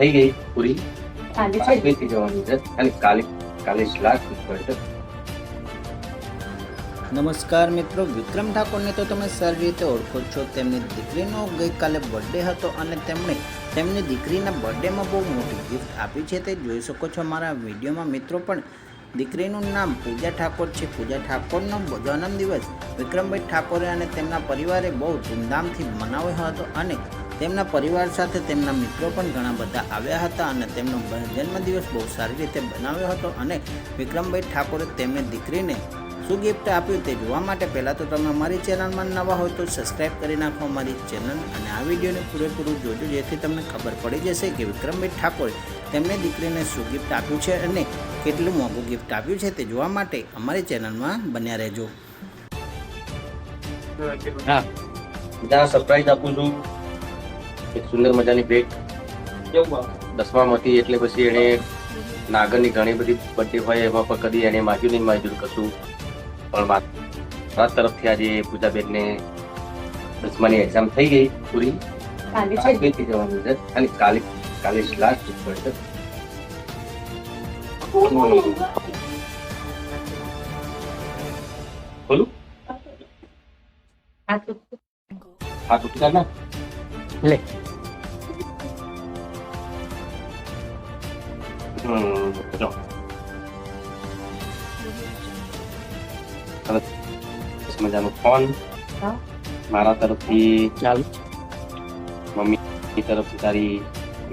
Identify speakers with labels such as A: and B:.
A: થઈ ગઈ પૂરી?
B: ખાલી
A: જવાની છે. અને કાલે કાલે લાસ્ટ છે.
C: નમસ્કાર મિત્રો વિક્રમ ઠાકોરને તો તમે સારી રીતે ઓળખો છો. તેમની દીકરીનો ગઈકાલે બર્થડે હતો અને તેમણે તેમની દીકરીના બર્થડેમાં બહુ મોટી ગિફ્ટ આપી છે. તે જોઈ શકો છો મારા વિડીયોમાં મિત્રો પણ દીકરીનું નામ પૂજા ઠાકોર છે. પૂજા ઠાકોરનો જન્મદિવસ વિક્રમભાઈ ઠાકોરે અને તેમના પરિવારે બહુ ધૂમધામથી મનાવ્યો હતો અને તેમના પરિવાર સાથે તેમના મિત્રો પણ ઘણા બધા આવ્યા હતા અને તેમનો જન્મદિવસ બહુ સારી રીતે બનાવ્યો હતો અને વિક્રમભાઈ ઠાકોરે તેમની દીકરીને શું ગિફ્ટ આપ્યું તે જોવા માટે પહેલાં તો તમે અમારી ચેનલમાં નવા હોય તો સબસ્ક્રાઈબ કરી નાખો, અમારી ચેનલ અને આ વિડીયોને પૂરેપૂરું જોજો, જેથી તમને ખબર પડી જશે કે વિક્રમભાઈ ઠાકોરે તેમની દીકરીને શું ગિફ્ટ આપ્યું છે અને કેટલું મોંઘું ગિફ્ટ આપ્યું છે તે જોવા માટે અમારી ચેનલમાં બન્યા રહેજો.
A: હા. સરપ્રાઈઝ આપું છું. એક સુંદર મજાની ભેટ. દસમામાં હતી એટલે પછી એણે નાગરની ઘણી બધી બર્થડે હોય એમાં પણ કદી એને માગ્યું નહીં માગ્યું કશું. પણ વાત મારા તરફથી આજે પૂજાબેનને દસમાની એક્ઝામ થઈ ગઈ પૂરી. પાંચમીથી જવાનું છે. અને કાલે કાલે લાસ્ટ પડશે બોલું? હા તો ચાલ ને. લે. હમ જો હવે સરસ મજાનો ફોન
B: હા.
A: મારા તરફથી
B: ચાલુ
A: મમ્મી તરફથી તારી